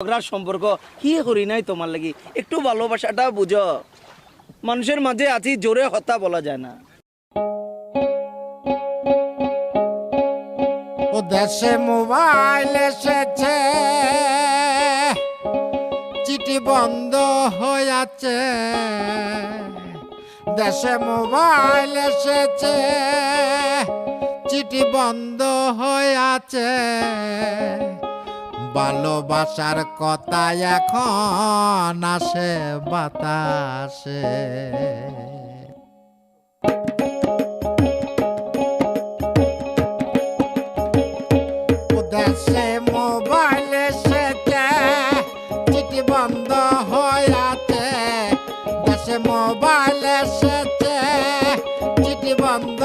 ঝগড়ার সম্পর্ক। কি করি নাই তোমার লাগি? একটু ভালোবাসাটা বুঝো। মানুষের মাঝে আছি, জোরে হত্যা বলা যায় না। দেশে মোবাইল এসেছে, চিঠি বন্ধ হয়ে আছে দেশে মোবাইল এসেছে, চিঠি বন্ধ হয়ে আছে ভালোবাসার কথা এখন আসে বাতাসে। দেশে মোবাইল এসেছে, চিঠি বন্ধ হয়ে আছে দেশে মোবাইল এসেছে, চিঠি বন্ধ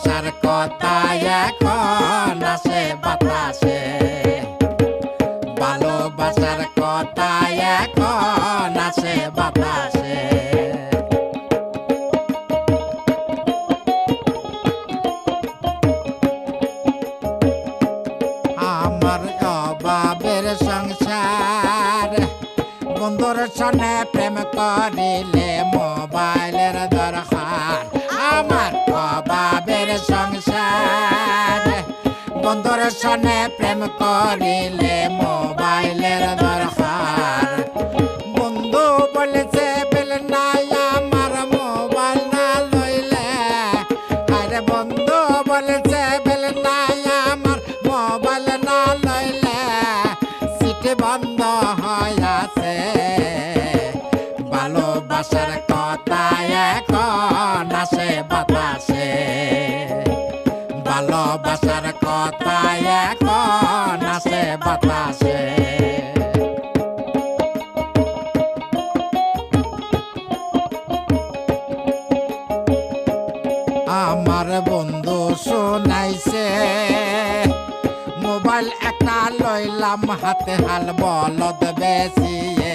ভালোবাসার কথা এখন আসে, বাতাসে। ভালোবাসার কথা এখন আসে, বাতাসে। আমার অভাবের সংসার, বন্ধুর সনে প্রেম করিলে মোবাইলের সনে প্রেম করিলে মোবাইলের দরকার। বন্ধু বলেছে, বেল নাই, আমার মোবাইল না লইলে। আরে বন্ধু বলেছে কথা আসে বাতাসে। আমার বন্ধু শোনাইছে, মোবাইল একটা লইলাম, হাতে হাল বলদ বেশিয়ে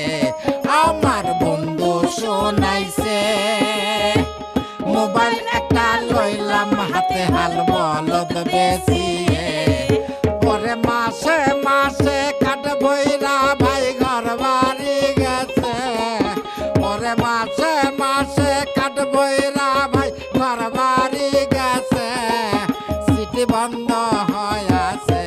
আমার বন্ধু শোনাইছে, মোবাইল লইলাম হাতে হাল বলদ বেশিয়ে পরে মাসে মাসে কাট বইরা ভাই ঘর বাড়ি গেছে। পরে মাসে মাসে কাট বইরা ভাই ঘর বাড়ি গেছে। সিটি বন্ধ হয়ে আছে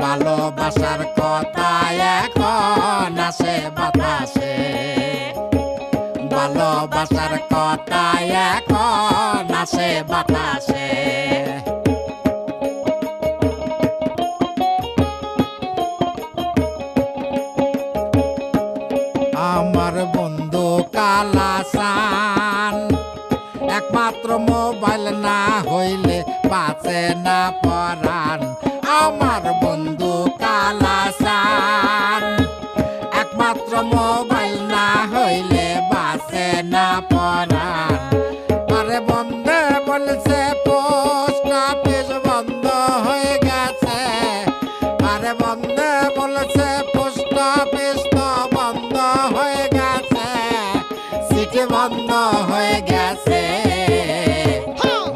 ভালোবাসার কথা এখন আসে বাতাসে। ভালোবাসার কথা বন্ধু কালাসান। একমাত্র মোবাইল না হইলে বাঁচে না পরাণ। আমার বন্ধু কালাসান। একমাত্র মোবাইল না হইলে বাঁচে না পরাণ। আরে বন্ধে বলছে, পোস্ট অফিস বন্ধ হয়ে গেছে। আরে বন্ধে বলছে, পোস্ট অফিস বন্ধ হয়ে গেছে।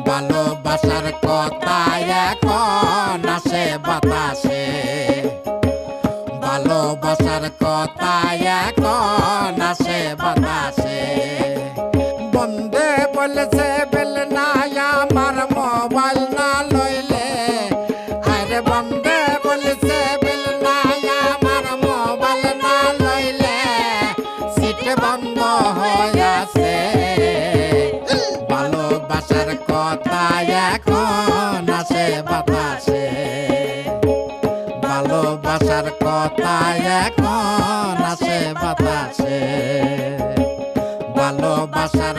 ভালোবাসার কথা এখন আসে বাতাসে। ভালোবাসার কথা এখন আসে বাতাসে। বন্ধে বলেছে, বেল না আমার মোবাইল না লইলে। আরে বন্ধে বলেছে, বেল না মোবাইল না লইলে। সিট বন্ধ আছে। ভালোবাসার কথা এখন আছে বাতাসে। ভালোবাসার কথা এখন আছে বাতাসে। ভালোবাসার